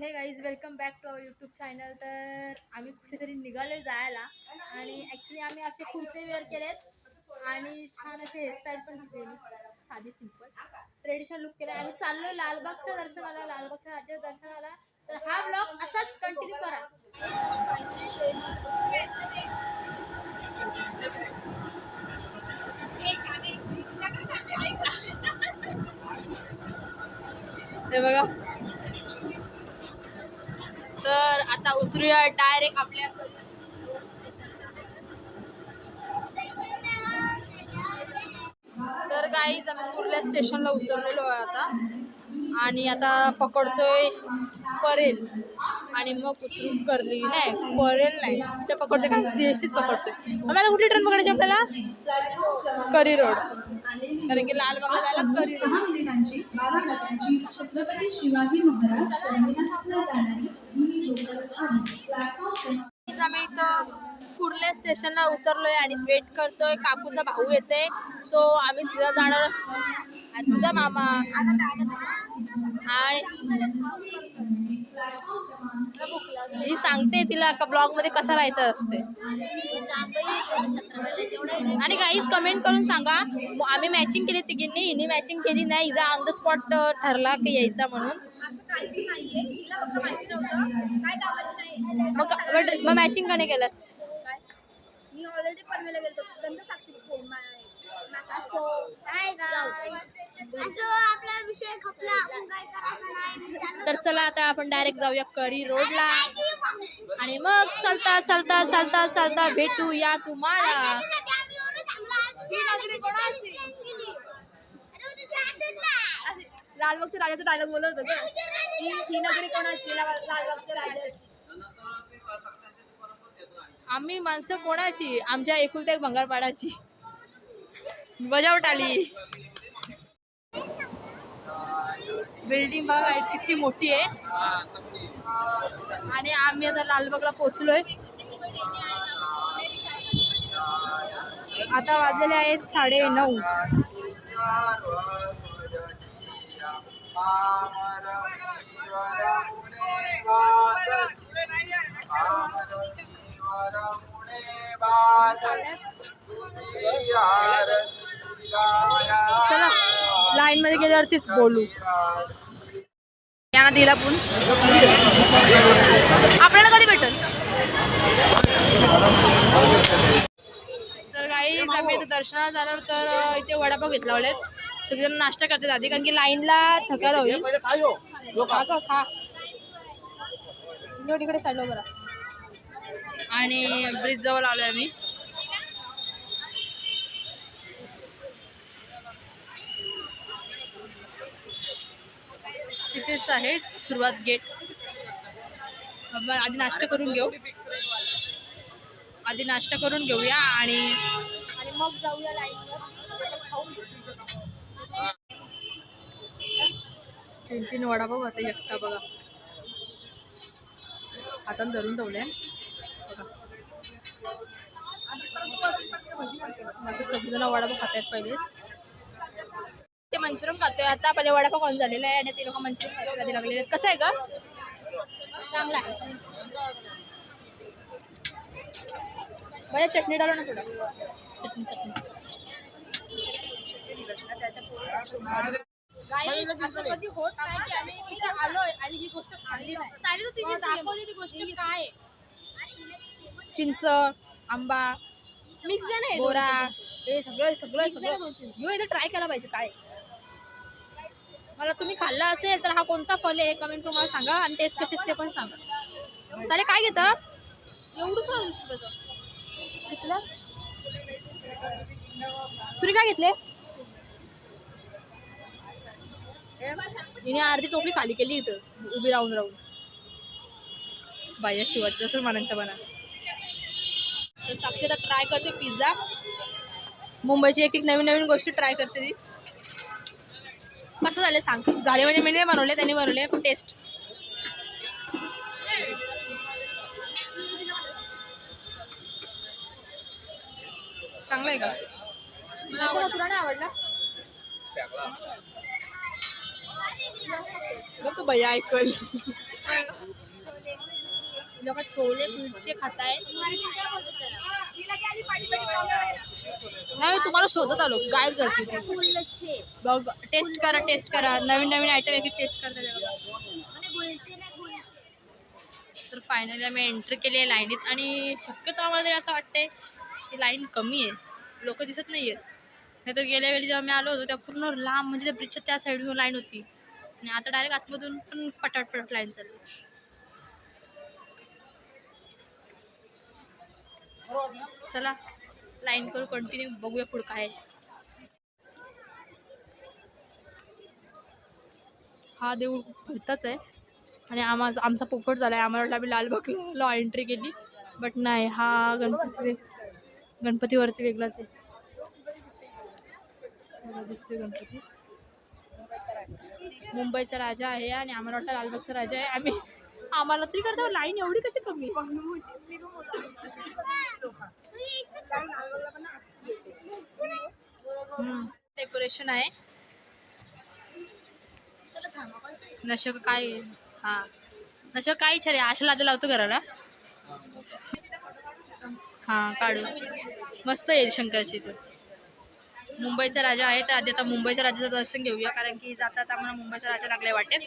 Hey guys welcome back to our YouTube channel तर आम्ही कुठेतरी निघालो जायला. आणि ॲक्च्युली आम्ही असे कुर्ते वेअर केलेत. आणि छान असे हेअरस्टाईल पण घेतलेली. साधी सिंपल ट्रेडिशनल लुक केला आम्ही चाललोय लालबागच्या दर्शनाला लालबागच्या राज्याच्या दर्शनाला. तर हा ब्लॉग असाच कंटिन्यू करा. हे बघा. तर आता उतरूया डायरेक्ट आपल्या तर गाईज आम्ही कुर्ल्या स्टेशनला उतरलेलो आहे आता. आणि आता पकडतोय परेल. आणि मग उतरून करली. नाही परेल नाही. ते पकडतोय का सी एस टीच पकडतोय. मग आता कुठली ट्रेन पकडायची आपल्याला? करी रोड कारण की लालबागला जायला करी रोड बाळासाहेबांची छत्रपती शिवाजी महाराज जाणारी ही लोकल प्लॅटफॉर्म आज आम्ही इथं कुर्ले स्टेशनला उतरलोय आणि वेट करतोय. काकूचा भाऊ येते. सो आम्ही सुद्धा जाणार आणि तुझा मामा. आणि ही सांगते तिला का ब्लॉगमध्ये कसं राहायचं असते. आणि काहीच कमेंट करून सांगा म- आम्ही मॅचिंग केली तिघींनी हिने मॅचिंग केली नाही. हिचा ऑन द स्पॉट ठरला की यायचा म्हणून. मग मग मॅचिंग का नाही केलंस? मी ऑलरेडी पनवेला गेलो तर चला आता आपण डायरेक्ट जाऊया करी रोडला आणि मग चलता चलता चलता चलता भेटूया तुम्हाला. ही नगरी कोणाची? लालबागच्या राजाचा डायलॉग बोलत होतो. ही नगरी कोणाची? लालबागच्या राजाची. आम्ही माणसं कोणाची? आमच्या एकुलत्या एक भंगारपाडाची. बजावट आली. बिल्डिंग बघा guys, किती मोठी आहे. आणि आम्ही आता लालबागला पोचलोय आता वाजलेले आहेत साडे नऊ. चला लाईन मध्ये गेल्यावरतीच बोलू. यांना दिला पण आपल्याला कधी भेटल? तर काही आम्ही इथे दर्शनाला जाणार तर इथे वडापाव घेतला आवडेल सगळेजण नाश्ता करतात आधी कारण की लाईनला थकायला होईल खा गं, खा. इकडे तिकडे साईडला बरा आणि ब्रिज जवळ आलोय आम्ही. तिथेच आहे सुरुवात गेट. आधी नाश्ता करून घेऊ. आधी नाश्ता करून घेऊया आणि मग जाऊया लाईनवर. तीन तीन वडापाव खाते एकटा बघा. हातात धरून ठेवले बघा. बाकी सगळेजण वडापाव खात आहेत पहिले. ते मंचुरियन खातोय. आता पहिले वडापाव खाऊन झालेला आहे आणि ते लोक मंचुरियन खायला लागलेले आहेत. कसं आहे का चांगला आहे. बघा चटणी डालो ना थोडं. चटणी चटणी. कधी होत नाही की आम्ही इथे आलोय आणि ही गोष्ट खाल्ली नाही. मग दाखवली ती गोष्ट काय आहे. चिंच आंबा मिक्स नाही बोरा हे सगळं सगळं सगळं. यो इथे ट्राय केला पाहिजे काय मला तुम्ही खाल्ला असेल तर हा कोणता फल आहे कमेंट करून मला सांगा आणि टेस्ट कशी ते पण सांगा. साले काय घेतं? एवढं रुपयाचं घेतलं? तुम्ही काय घेतले? हिने अर्धी टोपली खाली केली इथं उभी राहून राहून. बाया शिवाय जसं मनांच्या मना तर साक्षी आता ट्राय करते पिझ्झा मुंबईची एक एक नवीन नवीन गोष्टी ट्राय करते ती. झालं सांग. झाले म्हणजे मी नाही बनवले त्यांनी बनवले पण टेस्ट चांगलं आहे का कशाला तुला नाही आवडला? बघ तो भैया ऐकल. लोक छोले कुलचे खातायत. नाही मी तुम्हाला शोधत आलो. गायब झाली होती. बघ टेस्ट करा टेस्ट करा. नवीन नवीन आयटम एक टेस्ट करता. तर फायनली आम्ही एंट्री केली आहे लाईनीत आणि शक्यतो आम्हाला तरी असं वाटतंय की लाईन कमी आहे. लोक दिसत नाही आहेत नाहीतर गेल्या वेळी जेव्हा आम्ही आलो होतो तेव्हा पूर्ण लांब म्हणजे त्या ब्रिजच्या त्या साईडून लाईन होती. आणि आता डायरेक्ट आतमधून पण पटाट पटाट लाईन चालली. चला. लाईन करू कंटिन्यू बघूया पुढं काय हा देऊळ भलताच आहे. आणि आम्हा आमचा पोपट झाला आहे आम्हाला वाटलं लाल लालबागला एंट्री केली. बट नाही हा गणपती गणपतीवरती वेगळाच आहे. दिसतोय गणपती. मुंबईचा राजा आहे आणि आम्हाला वाटलं लालबागचा राजा आहे. आम्ही आम्हाला तरी करता लाईन एवढी कशी कमी? डेकोरेशन आहे. नशक काय हा. नशक काय इच्छा रे? आशा लादू लावतो घराला. हा काढू. मस्त येईल शंकरची इथं. मुंबईचा राजा आहे तर आधी आता मुंबईच्या राजाचं दर्शन घेऊया कारण की जाता आम्हाला मुंबईचा राजा लागलाय वाटेल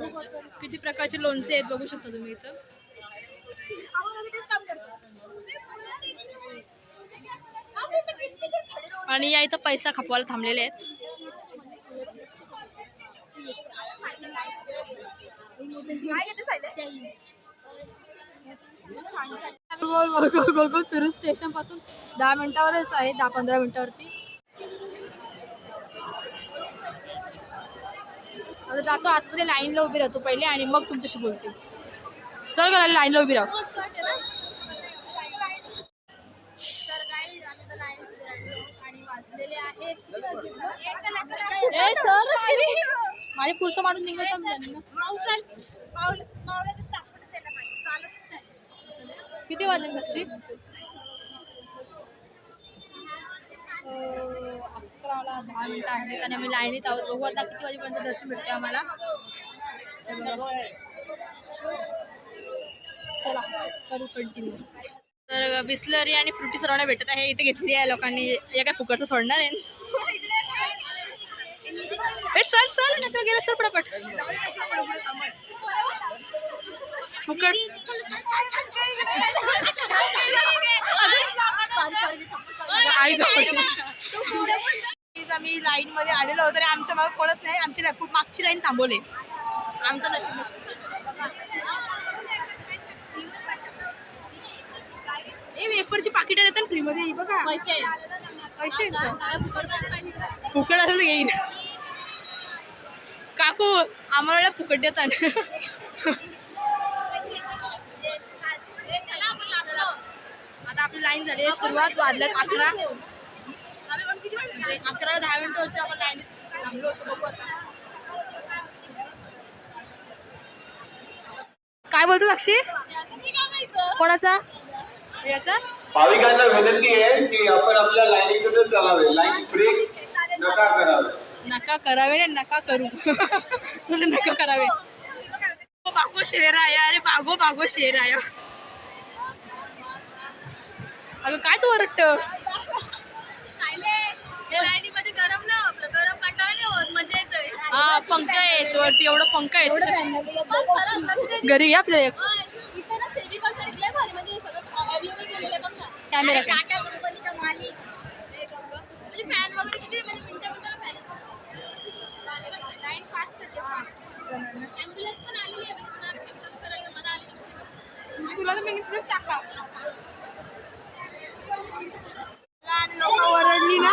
किती प्रकारचे लोणचे आहेत बघू शकता तुम्ही इथं आणि या इथं पैसा खपवायला थांबलेले आहेत गोल गोल गोल गोल फिरून स्टेशनपासून दहा मिनिटावरच आहे दहा पंधरा मिनिटावरती आता जातो आतमध्ये लाईनला उभी राहतो पहिले आणि मग तुमच्याशी बोलते. चल करा लाईनला उभी राहू. तर guys, आम्ही आता line मध्ये राहिलो आणि वाजलेले आहेत किती वाजले गं? ए, सरच किती? माझ्या पुढचं माणूस निघत किती वाजले साक्षी अं, अकराला दहा मिनटं आहेत आणि आम्ही लाईनीत आहोत. बघू आता किती वाजेपर्यंत दर्शन भेटते आम्हाला. चला करू कंटिन्यू तर बिस्लरी आणि फ्रुटी सर्वांना भेटत आहे. इथे घेतली आहे लोकांनी. या काय फुकटचं सोडणार आहे? चल चल नशा चल पटापट. फुकट. आई आम्ही लाईन मध्ये आलेलो होतो आणि आमच्या मागे कोणच नाही. आमची खूप मागची लाईन थांबवली. आमचं नशीब ए वेपरची पाकिट देतात फ्री मध्ये ही बघा. पैसे. पैसे? फुकट असेल तर घेईन काकू आम्हाला फुकट देतात आता आपली लाईन झाली. सुरुवात वाजल्यात अकरा. म्हणजे अकराला दहा मिनिटं होते. आपण लाईन थांबलो होतो. बघू आता. काय बोलतो साक्षी? कोणाचा? याचा? भाविकांना विनंती आहे की आपण आपल्या लाईनीकडे चालावे. लाईन ब्रेक नका करावे. नका करावे रे नका करू. तुला नका करावे. बागो शेर आया अरे बागो बागो शेर आया अगं काय तू ओरडत येतोय. हा पंखा आहे तो वरती एवढं पंखा आहे तुझ्या घरी घे आपल्या एक इथे ना सेविका साठी लय ओरडली ना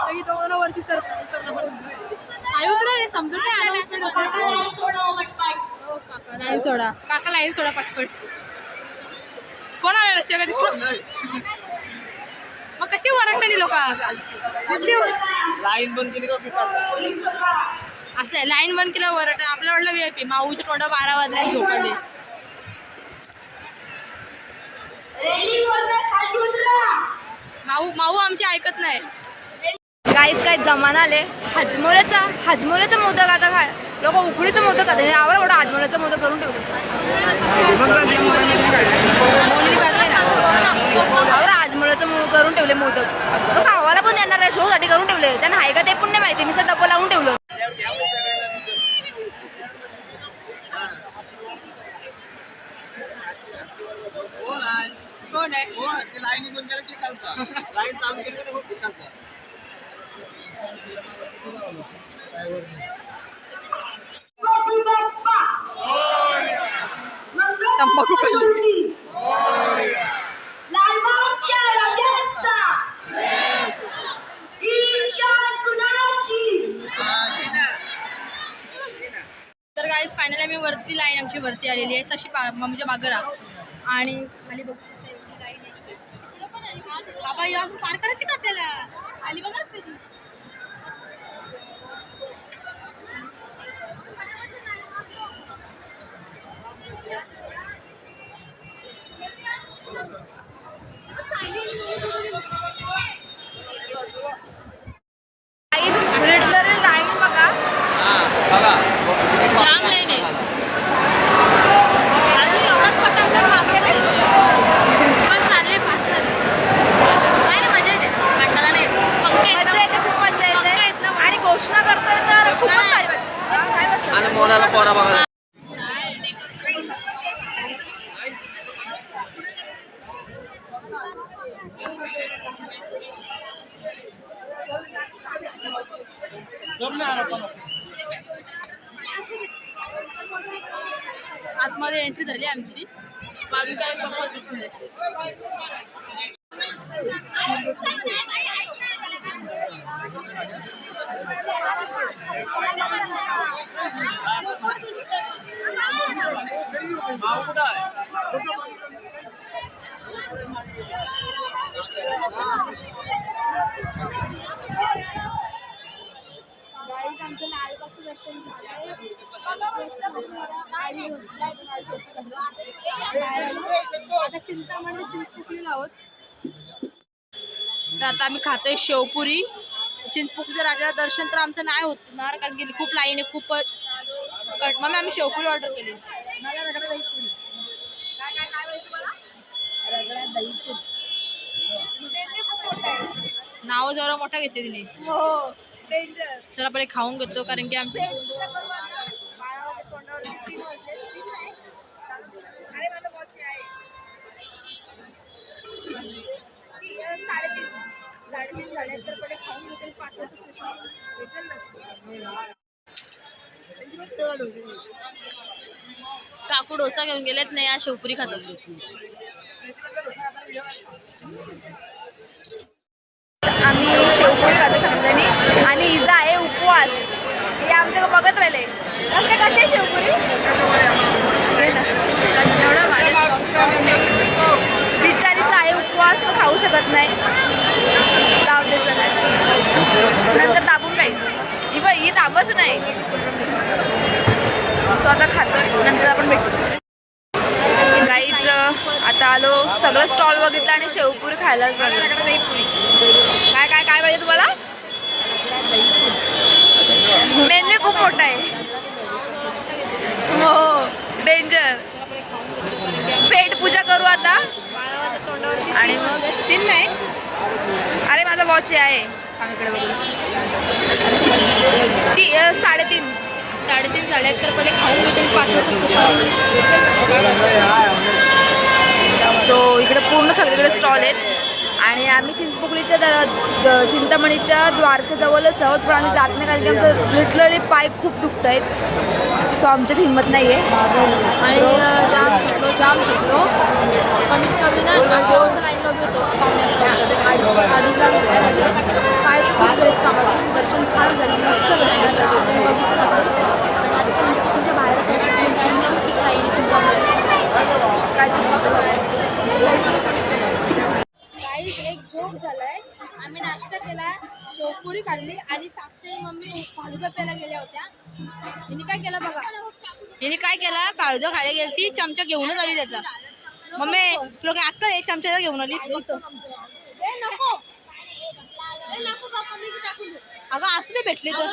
तर तो मला वरती सर उतरणं पडतं काय उतरा रे समजत नाही हो, काका नाही सोडा. काका नाही सोडा पटपट. कोण आले? रशिया का दिसलं? मग कशी ओरडली लोक? दिसली लाईन बंद केली का असं लाईन बंद केलं वरट आपल्या वाटलं वेळ पी माऊच्या तोंडा बारा वाजल्या झोपाले रेली माऊ माऊ आमची ऐकत नाही. काहीच काही जमाना आले. हजमोल्याचा हजमोल्याचा मोदक आता काय? लोक उकडीचं मोदक खातात. आणि आवड एवढा मोदक करून हजमोल्याचं मो- करून ठेवले मोदक. तो गावाला पण येणार आहे शो साठी करून ठेवले. त्यांना आहे का ते पण नाही माहिती. मी सर डब्बा लावून ठेवलं कोण आहे? कोण आहे कोण आहे? ते लाईन बंद केलं की चालतं लाईन चालू केली का ते चालतं तंबाखू खाल्ली. लालबागच्या राजाचा ही शान कुणाची तर गाईज फायनली आम्ही वरती लाईन आमची वरती आलेली आहे. अशी म्हणजे मागरा आणि खाली बघू शकता एवढी line आहे. पुढं पण आहे. अजून पार करायची का आपल्याला? आली बघा ना काहीच लिटरली लाईन बघा जाम लाईन आहे अजून एवढाच पट्टा आपल्याला मागे नाही. पण चालले फास्ट चालले काय ना मजा येते वाटायला नाही पंखे आहेत मजा ना. येते खूप मजा पंखा आहेत येते ना. आणि घोषणा करतोय तर खूपच घोषणा भारी वाटतं. हा, काय मस्त. आणि मोनाला पोरा बघा आतमध्ये एंट्री झाली आमची. बाजू काय बघत दिसून भाऊ कुठं आहे आमचं लालबागचं दर्शन झालंय. आलो. आता चिंतामणी चिंचपोकळीला आहोत. तर आता आम्ही खातोय शेवपुरी. चिंचपोकळीचं राजा दर्शन तर आमचं नाही होणार कारण की खूप लाईन आहे खूपच. कट मग आम्ही शेवपुरी ऑर्डर केली. नावं जरा मोठा घेतली तिने. चला पहिले खाऊन घेतो कारण की आमचे काकू डोसा घेऊन गेलेत नाही आज शेवपुरी खातात. आम्ही शेवपुरी खातो सगळ्यांनी. आणि इजा आहे उपवास. हे आमच्याकडे बघत राहिले. कसं आहे शेवपुरी? हे खाऊ शकत नाही. जाऊ नंतर दाबून जाईल. ही बाई ही दाबच नाही. स्वतः खातो नंतर आपण भेटू. गाईच आता आलो. सगळं स्टॉल बघितलं आणि शेवपुरी खायला काय काय काय पाहिजे तुम्हाला? मेन्यू खूप मोठा आहे. हो डेंजर पेट पूजा करू आता. आणि मग तीन नाही. अरे माझा वॉच आहे. आम्ही इकडे बघू. ती साडेतीन. साडेतीन झाले तर पहिले खाऊन घेतो पाच वाजता सो इकडे पूर्ण सगळीकडे स्टॉल आहेत. आणि आम्ही चिंचपोकलीच्या दर चिंतामणीच्या द्वारकाजवळच आहोत पण आम्ही जात नाही कारण की आमचं लिटरली पाय खूप दुखत आहेत. सो आमच्यात हिंमत नाही आहे आणि जाम कमीत कमी ना पाय खूप दर्शन छान झालं मस्त बघितलं असेल म्हणजे तुमच्या बाहेर काय खूप झालाय. आम्ही नाश्ता केला शेवपुरी खाल्ली आणि साक्षी मम्मी फाळुदा प्यायला गेल्या होत्या. हिने काय केलं बघा? हिने काय केलं? फाळुदा खायला गेली ती चमचा घेऊनच आली त्याचा. मम्मी तुला काय अक्कल चमच्या चमचा घेऊन आली नको. अगं असं नाही भेटले तर.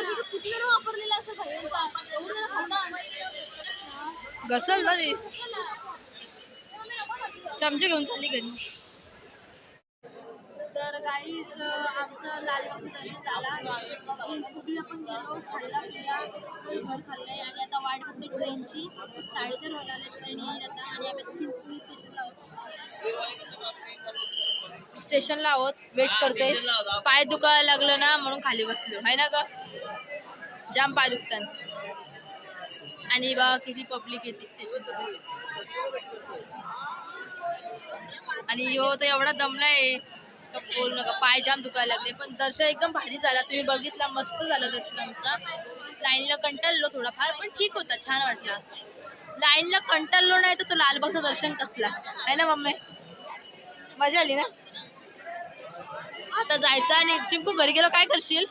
घसल ना ते. चमचे घेऊन चालली घरी. तर गाईज आमचं लालबागचं दर्शन झाला. चिंचपुटीला पण गेलो खाल्ला पिला घर खाल्लंय. आणि आता वाट बघते ट्रेनची साडेचार आले ट्रेन येईल आता आणि आम्ही आता चिंचपुली स्टेशनला आहोत. स्टेशनला आहोत. वेट करतोय पाय दुखायला लागलं ना म्हणून खाली बसलो. आहे ना ग? जाम पाय दुखतात. आणि बा किती पब्लिक येते स्टेशनला आणि यो तर एवढा दमलाय. नका बोलू नका पाय जाम दुखायला लागले. पण दर्शन एकदम भारी झाला. तुम्ही बघितला मस्त झालं दर्शन आमचं लाईनला कंटाळलो थोडाफार पण ठीक होता छान वाटला. लाईनला कंटाळलो नाही तर तो लालबागचं दर्शन कसला? आहे ना मम्मी? मजा आली ना? आता जायचं आणि चिंकू घरी गेलो काय करशील?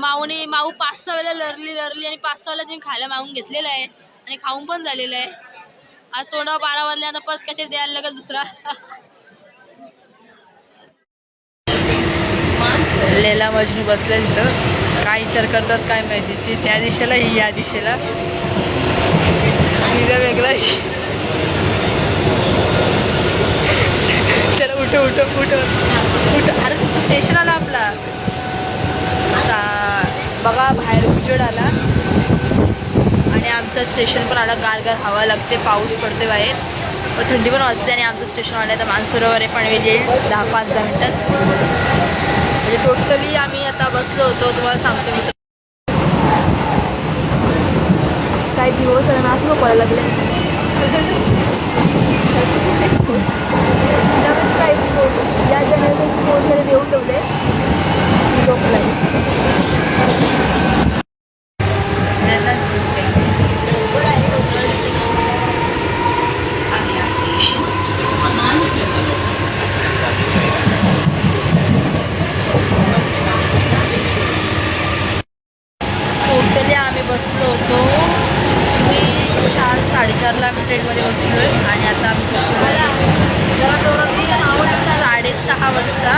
माऊने माऊ पाच सहा वेळेला लरली लरली आणि पाच सहा वेळेला तिने खायला मागून घेतलेलं आहे. आणि खाऊन पण झालेलं आहे. आज तोंडावर बारा वाजले आता परत काहीतरी द्यायला लागेल दुसरा. लेला मजनू बसल्या तिथं काय विचार करतात काय माहिती. ती त्या दिशेला ही या दिशेला. हिरा वेगळा त्याला उठ उठ उठ उठ अरे स्टेशन आला आपला. सा बघा बाहेर उजेड आला आणि आमचं स्टेशन पण आला गार गार हवा लागते पाऊस पडते बाहेर. थंडी पण वाजते आणि आमचं स्टेशन आलं तर मानसरोवर आहे पनवेल येईल. दहा पाच दहा मिनटात म्हणजे टोटली आम्ही आता बसलो होतो तुम्हाला सांगतो मी. काही दिवस आणि असं पडायला लागले. नवीन या जनरेशन वगैरे देऊन ठेवले. झोपलाय टोटली आम्ही बसलो होतो मी चार साडेचारला आम्ही ट्रेनमध्ये बसलो आहे आणि आता आम्ही साडेसहा वाजता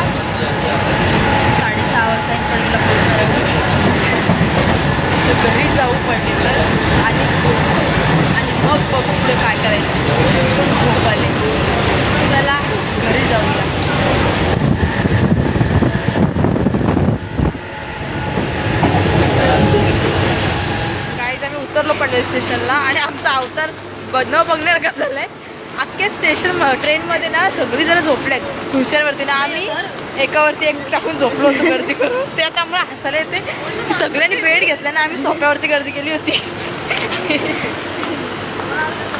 साडेसहा वाजता इकडला पोहोचणार आहोत. तर घरी जाऊ पडले तर आधी झोप आणि मग काय करायचं? झोप आले चला घरी जाऊया. काहीच आम्ही उतरलो पनवेल स्टेशनला आणि आमचा अवतार न बघणार कसं झालंय? अख्खे स्टेशन ट्रेनमध्ये ना सगळी जण झोपल्यात फ्युचरवरती ना आम्ही एकावरती एक टाकून झोपलो होतो गर्दी करून. ते आता आम्हाला हसायला येते. की सगळ्यांनी बेड घेतला ना आम्ही सोप्यावरती गर्दी केली होती.